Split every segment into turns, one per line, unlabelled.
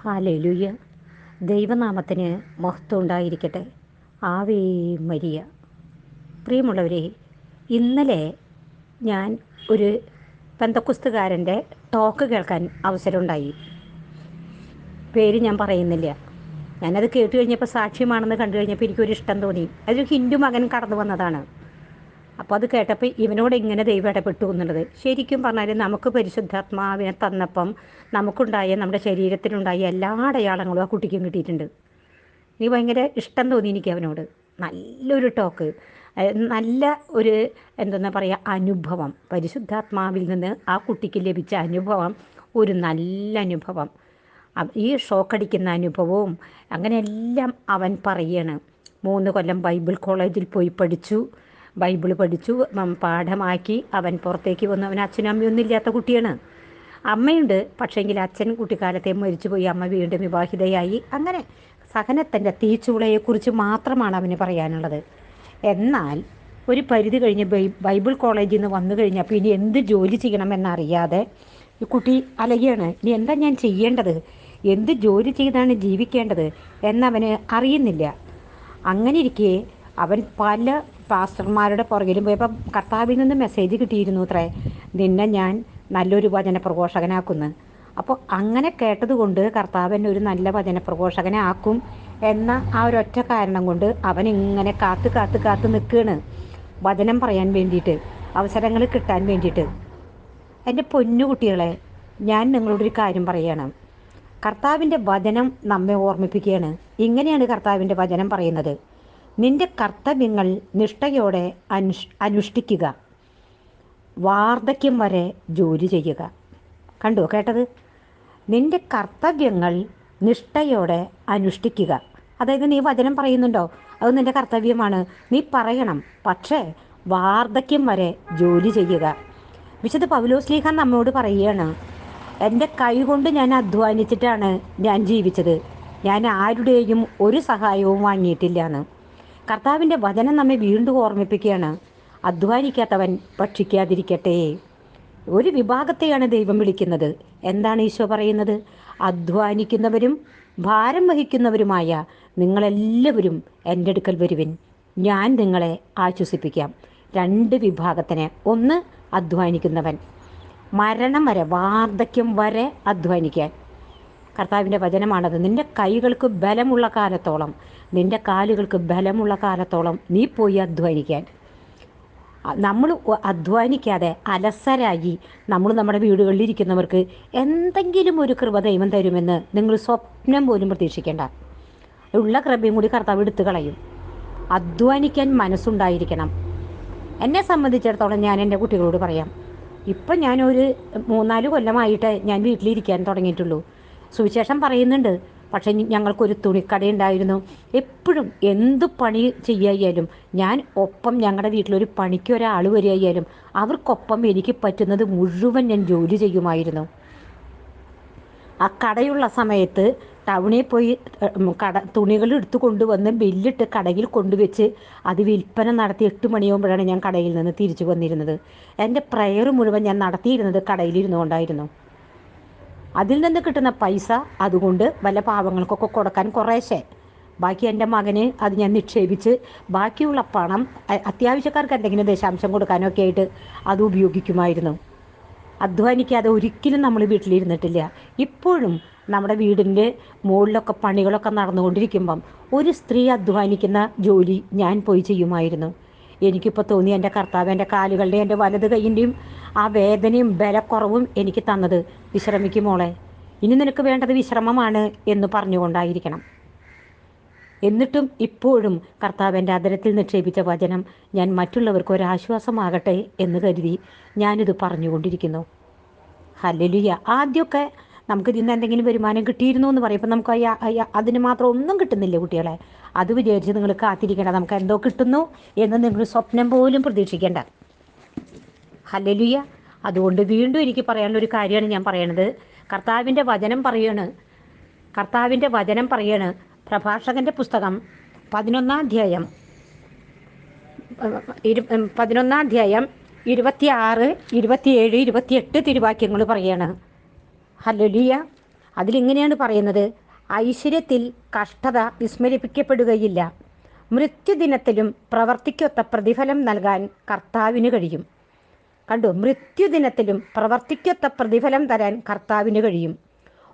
ഹാലലുയ ദൈവനാമത്തിന് മഹത്വം ഉണ്ടായിരിക്കട്ടെ ആവേ മരിയ. പ്രിയമുള്ളവരെ ഇന്നലെ ഞാൻ ഒരു പെന്തക്കുസ്തുകാരന്റെ ടോക്ക് കേൾക്കാൻ അവസരമുണ്ടായി. പേര് ഞാൻ പറയുന്നില്ല. ഞാനത് കേട്ട് കഴിഞ്ഞപ്പോൾ സാക്ഷ്യമാണെന്ന് കണ്ടു കഴിഞ്ഞപ്പോൾ എനിക്കൊരു ഇഷ്ടം തോന്നി. അതൊരു ഹിന്ദു മകൻ കടന്നു വന്നതാണ്. അപ്പോൾ അത് കേട്ടപ്പോൾ ഇവനോട് ഇങ്ങനെ ദൈവം ഇടപെട്ടു എന്നുള്ളത്. ശരിക്കും പറഞ്ഞാൽ നമുക്ക് പരിശുദ്ധാത്മാവിനെ തന്നപ്പം നമുക്കുണ്ടായ നമ്മുടെ ശരീരത്തിലുണ്ടായ എല്ലാ അടയാളങ്ങളും ആ കുട്ടിക്കും കിട്ടിയിട്ടുണ്ട്. നീ ഭയങ്കര ഇഷ്ടം തോന്നി എനിക്ക് അവനോട്. നല്ലൊരു ടോക്ക്. നല്ല ഒരു എന്തെന്നാ പറയുക അനുഭവം. പരിശുദ്ധാത്മാവിൽ നിന്ന് ആ കുട്ടിക്ക് ലഭിച്ച അനുഭവം ഒരു നല്ല അനുഭവം. ഈ ഷോക്കടിക്കുന്ന അനുഭവവും അങ്ങനെയെല്ലാം അവൻ പറയാണ്. മൂന്ന് കൊല്ലം ബൈബിൾ കോളേജിൽ പോയി പഠിച്ചു. ബൈബിൾ പഠിച്ചു പാഠമാക്കി അവൻ പുറത്തേക്ക് വന്നു. അവൻ അച്ഛനും അമ്മയൊന്നും ഇല്ലാത്ത കുട്ടിയാണ്. അമ്മയുണ്ട് പക്ഷേങ്കിൽ അച്ഛൻ കുട്ടിക്കാലത്തെ മരിച്ചുപോയി അമ്മ വീണ്ടും വിവാഹിതയായി. അങ്ങനെ സഹനത്തിന്റെ തീച്ചുളയെക്കുറിച്ച് മാത്രമാണ് അവന് പറയാനുള്ളത്. എന്നാൽ ഒരു പരിധി കഴിഞ്ഞ് ബൈബിൾ കോളേജിൽ നിന്ന് വന്നു കഴിഞ്ഞപ്പോൾ ഇനി എന്ത് ജോലി ചെയ്യണമെന്നറിയാതെ ഈ കുട്ടി അലയാണ് ഇനി എന്താ ഞാൻ ചെയ്യേണ്ടത്? എന്ത് ജോലി ചെയ്താണ് ജീവിക്കേണ്ടത്? എന്നവന് അറിയുന്നില്ല. അങ്ങനെ ഇരിക്കെ അവൻ പല പാസ്റ്റർമാരുടെ പുറകിലും പോയപ്പോൾ കർത്താവിൽ നിന്ന് മെസ്സേജ് കിട്ടിയിരുന്നു അത്രേ നിന്നെ ഞാൻ നല്ലൊരു വചന പ്രഘോഷകനാക്കുന്നു അപ്പോൾ അങ്ങനെ കേട്ടതുകൊണ്ട് കർത്താവ് എന്നെ ഒരു നല്ല വചന പ്രഘോഷകനെ ആക്കും എന്ന ആ ഒരൊറ്റ കാരണം കൊണ്ട് അവൻ ഇങ്ങനെ കാത്ത് കാത്ത് കാത്ത് നിൽക്കുകയാണ് വചനം പറയാൻ വേണ്ടിയിട്ട് അവസരങ്ങൾ കിട്ടാൻ വേണ്ടിയിട്ട്. എന്റെ പൊന്നു കുട്ടികളെ ഞാൻ നിങ്ങളോടൊരു കാര്യം പറയണം. കർത്താവിന്റെ വചനം നമ്മെ ഓർമ്മിപ്പിക്കുകയാണ്. ഇങ്ങനെയാണ് കർത്താവിന്റെ വചനം പറയുന്നത്. നിന്റെ കർത്തവ്യങ്ങൾ നിഷ്ഠയോടെ അനുഷ് അനുഷ്ഠിക്കുക. വാർദ്ധക്യം വരെ ജോലി ചെയ്യുക. കണ്ടു കേട്ടത്? നിന്റെ കർത്തവ്യങ്ങൾ നിഷ്ഠയോടെ അനുഷ്ഠിക്കുക. അതായത് നീ വചനം പറയുന്നുണ്ടോ? അത് നിന്റെ കർത്തവ്യമാണ്. നീ പറയണം. പക്ഷേ വാർദ്ധക്യം വരെ ജോലി ചെയ്യുക. വിശുദ്ധ പൗലോസ്ലീഹ നമ്മോട് പറയുകയാണ് എന്റെ കൈകൊണ്ട് ഞാൻ അധ്വാനിച്ചിട്ടാണ് ഞാൻ ജീവിച്ചത്. ഞാൻ ആരുടെയും ഒരു സഹായവും വാങ്ങിയിട്ടില്ല എന്ന്. കർത്താവിന്റെ വചനം നമ്മെ വീണ്ടും ഓർമ്മിപ്പിക്കുകയാണ്. അധ്വാനിക്കാത്തവൻ ഭക്ഷിക്കാതിരിക്കട്ടെ. ഒരു വിഭാഗത്തെയാണ് ദൈവം വിളിക്കുന്നത്. എന്താണ് ഈശോ പറയുന്നത്? അധ്വാനിക്കുന്നവരും ഭാരം വഹിക്കുന്നവരുമായ നിങ്ങളെല്ലാവരും എന്റെ അടുക്കൽ വരുവിൻ. ഞാൻ നിങ്ങളെ ആശ്വസിപ്പിക്കാം. രണ്ട് വിഭാഗത്തിനെ. ഒന്ന് അധ്വാനിക്കുന്നവൻ. മരണം വരെ വാർദ്ധക്യം വരെ അധ്വാനിക്കാൻ. കർത്താവിന്റെ വചനമാണത്. നിന്റെ കൈകൾക്ക് ബലമുള്ള കാലത്തോളം നിന്റെ കാലുകൾക്ക് ബലമുള്ള കാലത്തോളം നീ പോയി അധ്വാനിക്കാൻ. നമ്മൾ അധ്വാനിക്കാതെ അലസരായി നമ്മൾ നമ്മുടെ വീടുകളിൽ ഇരിക്കുന്നവർക്ക് എന്തെങ്കിലും ഒരു കൃപ ദൈവം തരുമെന്ന് നിങ്ങൾ സ്വപ്നം പോലും പ്രതീക്ഷിക്കേണ്ട. ഉള്ള കൃപയും കൂടി കർത്താവ് എടുത്തു കളയും. അധ്വാനിക്കാൻ മനസ്സുണ്ടായിരിക്കണം. എന്നെ സംബന്ധിച്ചിടത്തോളം ഞാൻ എന്റെ കുട്ടികളോട് പറയാം ഇപ്പം ഞാനൊരു മൂന്നാൽ കൊല്ലമായിട്ട് ഞാൻ വീട്ടിലിരിക്കാൻ തുടങ്ങിയിട്ടുള്ളൂ. സുവിശേഷം പറയുന്നുണ്ട്. പക്ഷേ ഞങ്ങൾക്കൊരു തുണിക്കടയുണ്ടായിരുന്നു. എപ്പോഴും എന്ത് പണി ചെയ്യായാലും ഞാൻ ഒപ്പം ഞങ്ങളുടെ വീട്ടിലൊരു പണിക്ക് ഒരാൾ വരികയായാലും അവർക്കൊപ്പം എനിക്ക് പറ്റുന്നത് മുഴുവൻ ഞാൻ ജോലി ചെയ്യുമായിരുന്നു. ആ കടയുള്ള സമയത്ത് ടൗണിൽ പോയി കട തുണികൾ എടുത്ത് കൊണ്ടുവന്ന് ബില്ലിട്ട് കടയിൽ കൊണ്ടുവച്ച് അത് വിൽപ്പന നടത്തി എട്ട് മണിയാകുമ്പോഴാണ് ഞാൻ കടയിൽ നിന്ന് തിരിച്ചു വന്നിരുന്നത്. എന്റെ പ്രയർ മുഴുവൻ ഞാൻ നടത്തിയിരുന്നത് കടയിലിരുന്നുകൊണ്ടായിരുന്നു. അതിൽ നിന്ന് കിട്ടുന്ന പൈസ അതുകൊണ്ട് വല്ല പാവങ്ങൾക്കൊക്കെ കൊടുക്കാൻ കുറേശ്ശെ. ബാക്കി എന്റെ മകന് അത് ഞാൻ നിക്ഷേപിച്ച് ബാക്കിയുള്ള പണം അത്യാവശ്യക്കാർക്ക് എന്തെങ്കിലും ദശാംശം കൊടുക്കാനൊക്കെ ആയിട്ട് അത് ഉപയോഗിക്കുമായിരുന്നു. അധ്വാനിക്കാതെ ഒരിക്കലും നമ്മൾ വീട്ടിലിരുന്നിട്ടില്ല. ഇപ്പോഴും നമ്മുടെ വീടിന്റെ മുകളിലൊക്കെ പണികളൊക്കെ നടന്നുകൊണ്ടിരിക്കുമ്പം ഒരു സ്ത്രീ അധ്വാനിക്കുന്ന ജോലി ഞാൻ പോയി ചെയ്യുമായിരുന്നു. എനിക്കിപ്പോൾ തോന്നി എന്റെ കർത്താവ് എന്റെ കാലുകളുടെയും എന്റെ വലത് കൈയിന്റെയും ആ വേദനയും ബലക്കുറവും എനിക്ക് തന്നത്. വിശ്രമിക്കും മോളെ. ഇനി നിനക്ക് വേണ്ടത് വിശ്രമമാണ് എന്ന് പറഞ്ഞുകൊണ്ടായിരിക്കണം. എന്നിട്ടും ഇപ്പോഴും കർത്താവിന്റെ അതരത്തിൽ നിക്ഷേപിച്ച വചനം ഞാൻ മറ്റുള്ളവർക്ക് ഒരാശ്വാസമാകട്ടെ എന്ന് കരുതി ഞാനിത് പറഞ്ഞുകൊണ്ടിരിക്കുന്നു. ഹല്ലേലൂയ. ആദ്യമൊക്കെ നമുക്ക് ഇതിൽ നിന്ന് എന്തെങ്കിലും വരുമാനം കിട്ടിയിരുന്നു എന്ന് പറയുമ്പോൾ നമുക്ക് അയ്യ- അയ്യ- അതിന് മാത്രം ഒന്നും കിട്ടുന്നില്ല കുട്ടികളെ. അത് വിചാരിച്ച് നിങ്ങൾ കാത്തിരിക്കേണ്ട നമുക്ക് എന്തോ കിട്ടുന്നു എന്ന് നിങ്ങൾ സ്വപ്നം പോലും പ്രതീക്ഷിക്കേണ്ട. ഹല്ലേലൂയ. അതുകൊണ്ട് വീണ്ടും എനിക്ക് പറയാനുള്ള ഒരു കാര്യമാണ് ഞാൻ പറയണത്. കർത്താവിന്റെ വചനം പറയാണ്. കർത്താവിന്റെ വചനം പറയാണ്. പ്രഭാഷകന്റെ പുസ്തകം പതിനൊന്നാം അധ്യായം. ഇരു പതിനൊന്നാം അധ്യായം ഇരുപത്തിയാറ് ഇരുപത്തിയേഴ് ഇരുപത്തിയെട്ട് തിരുവാക്യങ്ങൾ പറയാണ്. ഹല്ലേലൂയ. അതിലിങ്ങനെയാണ് പറയുന്നത്? ഐശ്വര്യത്തിൽ കഷ്ടത വിസ്മരിപ്പിക്കപ്പെടുകയില്ല. മൃത്യുദിനത്തിലും പ്രവർത്തിക്കൊത്ത പ്രതിഫലം നൽകാൻ കർത്താവിന് കഴിയും. കണ്ടു? മൃത്യുദിനത്തിലും പ്രവർത്തിക്കൊത്ത പ്രതിഫലം തരാൻ കർത്താവിന് കഴിയും.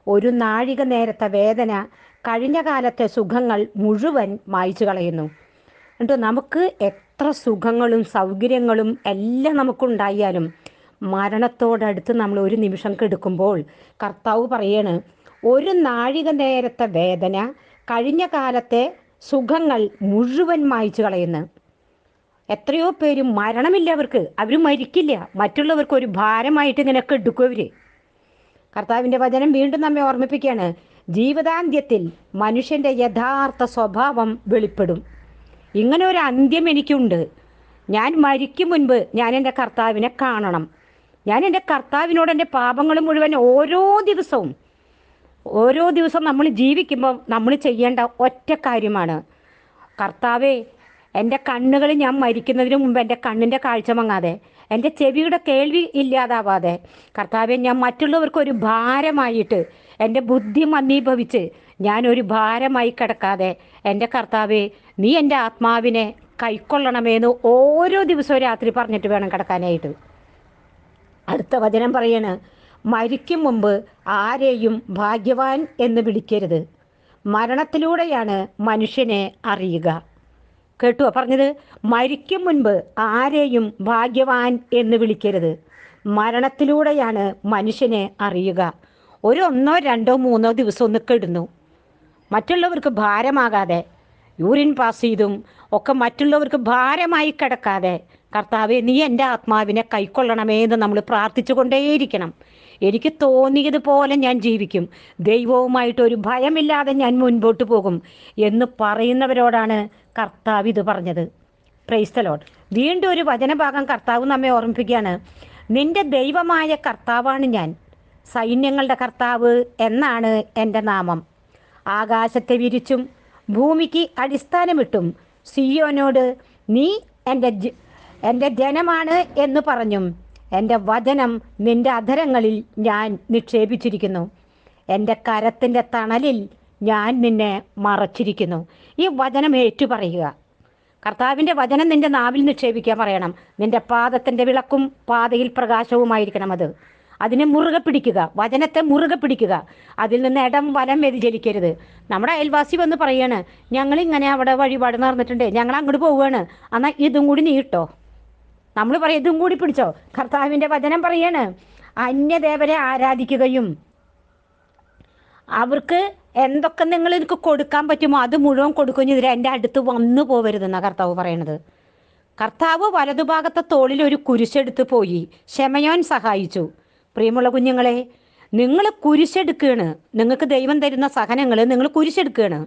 ഒരു നാഴിക നേരത്തെ വേദന കഴിഞ്ഞ കാലത്തെ സുഖങ്ങൾ മുഴുവൻ മായ്ച്ചു കളയുന്നു. എന്നിട്ട് നമുക്ക് എത്ര സുഖങ്ങളും സൗകര്യങ്ങളും എല്ലാം നമുക്കുണ്ടായാലും മരണത്തോടടുത്ത് നമ്മൾ ഒരു നിമിഷം കെടുക്കുമ്പോൾ കർത്താവ് പറയാണ് ഒരു നാഴിക നേരത്തെ വേദന കഴിഞ്ഞ കാലത്തെ സുഖങ്ങൾ മുഴുവൻ മായ്ച്ചു കളയുന്നു. എത്രയോ പേര് മരണമില്ല അവർക്ക് അവർ മരിക്കില്ല. മറ്റുള്ളവർക്ക് ഒരു ഭാരമായിട്ട് ഇങ്ങനെ കെടുക്കും അവർ കർത്താവിന്റെ വചനം വീണ്ടും നമ്മെ ഓർമ്മിപ്പിക്കുകയാണ് ജീവിതാന്ത്യത്തിൽ മനുഷ്യന്റെ യഥാർത്ഥ സ്വഭാവം വെളിപ്പെടും. ഇങ്ങനെ ഒരു അന്ത്യം എനിക്കുണ്ട്. ഞാൻ മരിക്കും മുൻപ് ഞാൻ എന്റെ കർത്താവിനെ കാണണം. ഞാൻ എന്റെ കർത്താവിനോട് എന്റെ പാപങ്ങൾ മുഴുവൻ ഓരോ ദിവസവും ഓരോ ദിവസം നമ്മൾ ജീവിക്കുമ്പോൾ നമ്മൾ ചെയ്യേണ്ട ഒറ്റ കാര്യമാണ്. കർത്താവേ എന്റെ കണ്ണുകൾ ഞാൻ മരിക്കുന്നതിന് മുമ്പ് എന്റെ കണ്ണിന്റെ കാഴ്ച മങ്ങാതെ എന്റെ ചെവിയുടെ കേൾവി ഇല്ലാതാവാതെ കർത്താവെ ഞാൻ മറ്റുള്ളവർക്ക് ഒരു ഭാരമായിട്ട് എന്റെ ബുദ്ധി മന്ദീഭവിച്ച് ഞാനൊരു ഭാരമായി കിടക്കാതെ എന്റെ കർത്താവെ നീ എന്റെ ആത്മാവിനെ കൈക്കൊള്ളണമെന്ന് ഓരോ ദിവസവും രാത്രി പറഞ്ഞിട്ട് വേണം കിടക്കാനായിട്ട്. അടുത്ത വചനം പറയണ് മരിക്കും മുമ്പ് ആരെയും ഭാഗ്യവാൻ എന്ന് വിളിക്കരുത്. മരണത്തിലൂടെയാണ് മനുഷ്യനെ അറിയുക. കേട്ടുവോ പറഞ്ഞത്? മരിക്കും മുൻപ് ആരെയും ഭാഗ്യവാൻ എന്ന് വിളിക്കരുത്. മരണത്തിലൂടെയാണ് മനുഷ്യനെ അറിയുക. ഒരു ഒന്നോ രണ്ടോ മൂന്നോ ദിവസം ഒന്ന് കെടുന്നു. മറ്റുള്ളവർക്ക് ഭാരമാകാതെ യൂറിൻ പാസ് ചെയ്തും ഒക്കെ മറ്റുള്ളവർക്ക് ഭാരമായി കിടക്കാതെ കർത്താവെ നീ എന്റെ ആത്മാവിനെ കൈക്കൊള്ളണമേ എന്ന് നമ്മൾ പ്രാർത്ഥിച്ചു കൊണ്ടേയിരിക്കണം എനിക്ക് തോന്നിയതുപോലെ ഞാൻ ജീവിക്കും. ദൈവവുമായിട്ട് ഒരു ഭയമില്ലാതെ ഞാൻ മുൻപോട്ട് പോകും എന്ന് പറയുന്നവരോടാണ് കർത്താവ് ഇത് പറഞ്ഞത്. പ്രൈസ്തലോട്ട് വീണ്ടും ഒരു വചനഭാഗം കർത്താവ് നമ്മെ ഓർമ്മിപ്പിക്കുകയാണ്. നിന്റെ ദൈവമായ കർത്താവാണ് ഞാൻ. സൈന്യങ്ങളുടെ കർത്താവ് എന്നാണ് എന്റെ നാമം. ആകാശത്തെ വിരിച്ചും ഭൂമിക്ക് അടിസ്ഥാനമിട്ടും സിയോനോട് നീ എന്റെ എന്റെ ജനമാണ് എന്ന് പറഞ്ഞും എന്റെ വചനം നിന്റെ അധരങ്ങളിൽ ഞാൻ നിക്ഷേപിച്ചിരിക്കുന്നു. എന്റെ കരത്തിന്റെ തണലിൽ ഞാൻ നിന്നെ മറച്ചിരിക്കുന്നു. ഈ വചനം ഏറ്റുപറയുക കർത്താവിന്റെ വചനം നിന്റെ നാവിൽ നിക്ഷേപിക്കാൻ പറയണം. നിന്റെ പാദത്തിന്റെ വിളക്കും പാതയിൽ പ്രകാശവുമായിരിക്കണം അത്. അതിനെ മുറുകെ പിടിക്കുക വചനത്തെ മുറുകെ പിടിക്കുക. അതിൽ നിന്ന് ഇടം വലം വ്യതിചലിക്കരുത്. നമ്മുടെ അയൽവാസി വന്ന് പറയാണ് ഞങ്ങളിങ്ങനെ അവിടെ വഴിപാട് നടന്നിട്ടുണ്ട് ഞങ്ങൾ അങ്ങോട്ട് പോവുകയാണ്. എന്നാൽ ഇതും കൂടി നീട്ടോ? നമ്മൾ പറയും ഇതും കൂടി പിടിച്ചോ. കർത്താവിന്റെ വചനം പറയാണ് അന്യദേവരെ ആരാധിക്കുകയും അവർക്ക് എന്തൊക്കെ നിങ്ങൾ എനിക്ക് കൊടുക്കാൻ പറ്റുമോ അത് മുഴുവൻ കൊടുക്കുകയും ചെയ്തിട്ട് എന്റെ അടുത്ത് വന്നു പോവരുതെന്നാണ് കർത്താവ് പറയണത്. കർത്താവ് വലതുഭാഗത്തെ തോളിൽ ഒരു കുരിശെടുത്ത് പോയി ക്ഷമയോൻ സഹായിച്ചു. പ്രിയമുള്ള കുഞ്ഞുങ്ങളെ നിങ്ങൾ കുരിശെടുക്കുകയാണ്. നിങ്ങൾക്ക് ദൈവം തരുന്ന സഹനങ്ങൾ നിങ്ങൾ കുരിശെടുക്കുകയാണ്.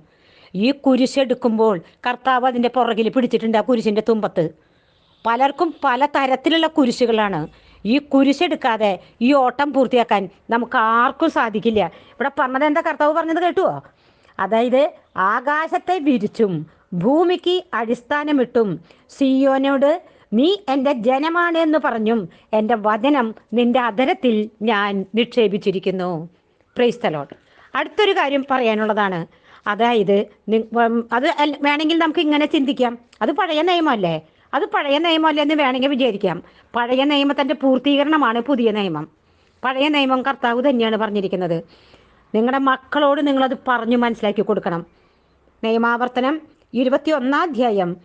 ഈ കുരിശെടുക്കുമ്പോൾ കർത്താവ് അതിന്റെ പുറകിൽ പിടിച്ചിട്ടുണ്ട് ആ കുരിശിന്റെ തുമ്പത്ത്. പലർക്കും പല തരത്തിലുള്ള കുരിശുകളാണ്. ഈ കുരിശെടുക്കാതെ ഈ ഓട്ടം പൂർത്തിയാക്കാൻ നമുക്ക് ആർക്കും സാധിക്കില്ല. ഇവിടെ പറഞ്ഞത് എന്താ? കർത്താവ് പറഞ്ഞത് കേട്ടുവോ? അതായത് ആകാശത്തെ വിരിച്ചും ഭൂമിക്ക് അടിസ്ഥാനമിട്ടും സിയോനോട് നീ എന്റെ ജനമാണ് എന്ന് പറഞ്ഞും എന്റെ വചനം നിന്റെ അധരത്തിൽ ഞാൻ നിക്ഷേപിച്ചിരിക്കുന്നു. പ്രൈസ് തലോട്ട് അടുത്തൊരു കാര്യം പറയാനുള്ളതാണ്. അതായത് അത് വേണമെങ്കിൽ നമുക്ക് ഇങ്ങനെ ചിന്തിക്കാം. അത് പഴയ നിയമമല്ലേ? അത് പഴയ നിയമമല്ലേ എന്ന് വേണമെങ്കിൽ വിചാരിക്കാം. പഴയ നിയമത്തിന്റെ പൂർത്തീകരണമാണ് പുതിയ നിയമം. പഴയ നിയമം കർത്താവ് തന്നെയാണ് പറഞ്ഞിരിക്കുന്നത്. നിങ്ങളുടെ മക്കളോട് നിങ്ങളത് പറഞ്ഞു മനസ്സിലാക്കി കൊടുക്കണം. നിയമാവർത്തനം ഇരുപത്തി ഒന്നാം അധ്യായം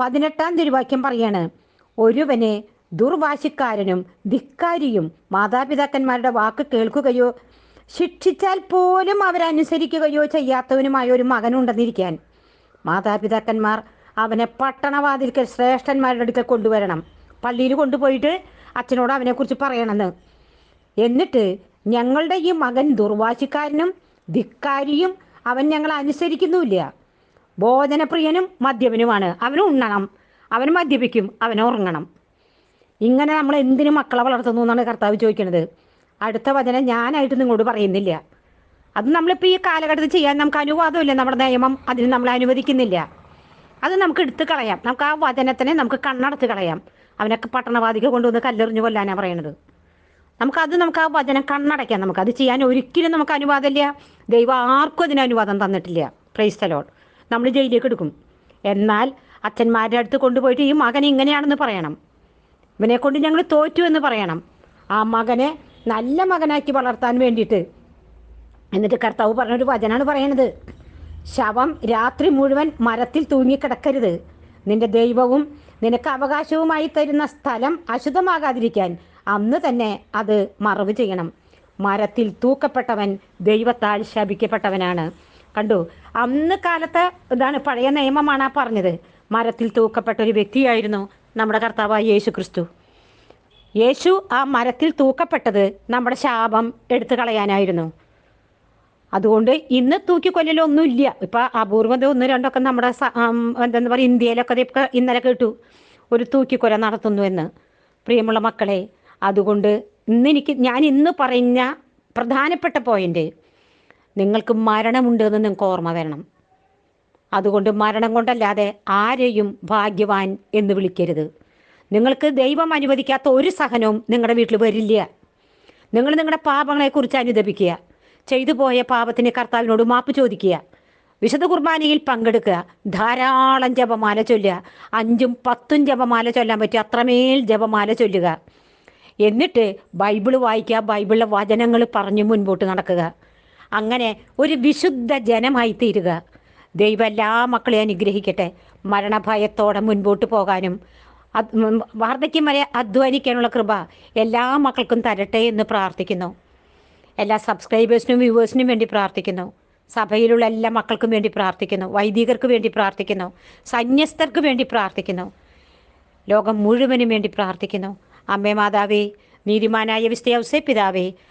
പതിനെട്ടാം തിരുവാക്യം പറയാണ്. ഒരുവനെ ദുർവാശിക്കാരനും ധിക്കാരിയും മാതാപിതാക്കന്മാരുടെ വാക്ക് കേൾക്കുകയോ ശിക്ഷിച്ചാൽ പോലും അവരനുസരിക്കുകയോ ചെയ്യാത്തവനുമായ ഒരു മകനുണ്ടെന്നിരിക്കാൻ മാതാപിതാക്കന്മാർ അവനെ പട്ടണവാതിൽക്കൽ ശ്രേഷ്ഠന്മാരുടെ അടുക്കൽ കൊണ്ടുവരണം. പള്ളിയിൽ കൊണ്ടുപോയിട്ട് അച്ഛനോട് അവനെക്കുറിച്ച് പറയണമെന്ന്. എന്നിട്ട് ഞങ്ങളുടെ ഈ മകൻ ദുർവാശിക്കാരനും ധിക്കാരിയും അവൻ ഞങ്ങളെ അനുസരിക്കുന്നുമില്ല. ഭോജനപ്രിയനും മദ്യപനുമാണ്. അവനും ഉണ്ണണം. അവൻ മദ്യപിക്കും. അവൻ ഉറങ്ങണം. ഇങ്ങനെ നമ്മൾ എന്തിനു മക്കളെ വളർത്തുന്നു എന്നാണ് കർത്താവ് ചോദിക്കുന്നത്. അടുത്ത വചനം ഞാനായിട്ട് നിങ്ങളോട് പറയുന്നില്ല. അത് നമ്മളിപ്പോൾ ഈ കാലഘട്ടത്തിൽ ചെയ്യാൻ നമുക്ക് അനുവാദമില്ല. നമ്മുടെ നിയമം അതിന് നമ്മൾ അനുവദിക്കുന്നില്ല. അത് നമുക്ക് എടുത്ത് കളയാം. നമുക്ക് ആ വചനത്തിനെ നമുക്ക് കണ്ണടച്ച് കളയാം. അവനൊക്കെ പട്ടണവാദിക്ക് കൊണ്ടുവന്ന് കല്ലെറിഞ്ഞു കൊല്ലാനാണ് പറയണത്. നമുക്കത് നമുക്ക് ആ വചനം കണ്ണടയ്ക്കാം. അത് ചെയ്യാൻ ഒരിക്കലും നമുക്ക് അനുവാദമില്ല. ദൈവം ആർക്കും അതിന് അനുവാദം തന്നിട്ടില്ല. പ്രൈസ്തലോട് നമ്മൾ ജയിലിലേക്ക് എടുക്കും. എന്നാൽ അച്ഛന്മാരുടെ അടുത്ത് കൊണ്ടുപോയിട്ട് ഈ മകൻ ഇങ്ങനെയാണെന്ന് പറയണം. ഇവനെ കൊണ്ട് ഞങ്ങൾ തോറ്റു എന്ന് പറയണം. ആ മകനെ നല്ല മകനാക്കി വളർത്താൻ വേണ്ടിയിട്ട്. എന്നിട്ട് കർത്താവ് പറഞ്ഞൊരു വചനാണ് പറയണത്. ശവം രാത്രി മുഴുവൻ മരത്തിൽ തൂങ്ങിക്കിടക്കരുത്. നിന്റെ ദൈവവും നിനക്ക് അവകാശവുമായി തരുന്ന സ്ഥലം അശുദ്ധമാകാതിരിക്കാൻ അന്ന് തന്നെ അത് മറവ് ചെയ്യണം. മരത്തിൽ തൂക്കപ്പെട്ടവൻ ദൈവത്താൽ ശപിക്കപ്പെട്ടവനാണ്. കണ്ടു? അന്ന് കാലത്തെ ഇതാണ് പഴയ നിയമമാണ് ആ പറഞ്ഞത്. മരത്തിൽ തൂക്കപ്പെട്ട ഒരു വ്യക്തിയായിരുന്നു നമ്മുടെ കർത്താവായ യേശു ക്രിസ്തു. യേശു ആ മരത്തിൽ തൂക്കപ്പെട്ടത് നമ്മുടെ ശാപം എടുത്തു കളയാനായിരുന്നു. അതുകൊണ്ട് ഇന്ന് തൂക്കിക്കൊല്ലലൊന്നുമില്ല. ഇപ്പം അപൂർവത ഒന്ന് രണ്ടൊക്കെ നമ്മുടെ എന്താന്ന് പറയുക ഇന്ത്യയിലൊക്കെ ഇപ്പൊ ഇന്നലെ കേട്ടു. ഒരു തൂക്കിക്കൊല നടത്തുന്നു എന്ന്. പ്രിയമുള്ള മക്കളെ അതുകൊണ്ട് ഇന്ന് എനിക്ക് ഞാൻ ഇന്ന് പറഞ്ഞ പ്രധാനപ്പെട്ട പോയിന്റ് നിങ്ങൾക്ക് മരണമുണ്ട് എന്ന് നിങ്ങൾക്ക് ഓർമ്മ വരണം. അതുകൊണ്ട് മരണം കൊണ്ടല്ലാതെ ആരെയും ഭാഗ്യവാൻ എന്ന് വിളിക്കരുത്. നിങ്ങൾക്ക് ദൈവം അനുവദിക്കാത്ത ഒരു സഹനവും നിങ്ങളുടെ വീട്ടിൽ വരില്ല. നിങ്ങൾ നിങ്ങളുടെ പാപങ്ങളെക്കുറിച്ച് അനുദപിക്കുക. ചെയ്തു പോയ പാപത്തിന് കർത്താവിനോട് മാപ്പ് ചോദിക്കുക. വിശുദ്ധ കുർബാനയിൽ പങ്കെടുക്കുക. ധാരാളം ജപമാല ചൊല്ലുക. അഞ്ചും പത്തും ജപമാല ചൊല്ലാൻ പറ്റും അത്രമേൽ ജപമാല ചൊല്ലുക. എന്നിട്ട് ബൈബിൾ വായിക്കുക. ബൈബിളിലെ വചനങ്ങൾ പറഞ്ഞ് മുൻപോട്ട് നടക്കുക. അങ്ങനെ ഒരു വിശുദ്ധ ജനമായി തീരുക. ദൈവം എല്ലാ മക്കളെയും അനുഗ്രഹിക്കട്ടെ. മരണഭയത്തോടെ മുൻപോട്ട് പോകാനും വാർദ്ധക്യം വരെ അധ്വാനിക്കാനുള്ള കൃപ എല്ലാ മക്കൾക്കും തരട്ടെ എന്ന് പ്രാർത്ഥിക്കുന്നു. എല്ലാ സബ്സ്ക്രൈബേഴ്സിനും വ്യൂവേഴ്സിനും വേണ്ടി പ്രാർത്ഥിക്കുന്നു. സഭയിലുള്ള എല്ലാ മക്കൾക്കും വേണ്ടി പ്രാർത്ഥിക്കുന്നു. വൈദികർക്ക് വേണ്ടി പ്രാർത്ഥിക്കുന്നു. സന്യസ്തർക്ക് വേണ്ടി പ്രാർത്ഥിക്കുന്നു. ലോകം മുഴുവനും വേണ്ടി പ്രാർത്ഥിക്കുന്നു. അമ്മേ മാതാവേ നീതിമാനായ വിസ്തയവസെ പിതാവേ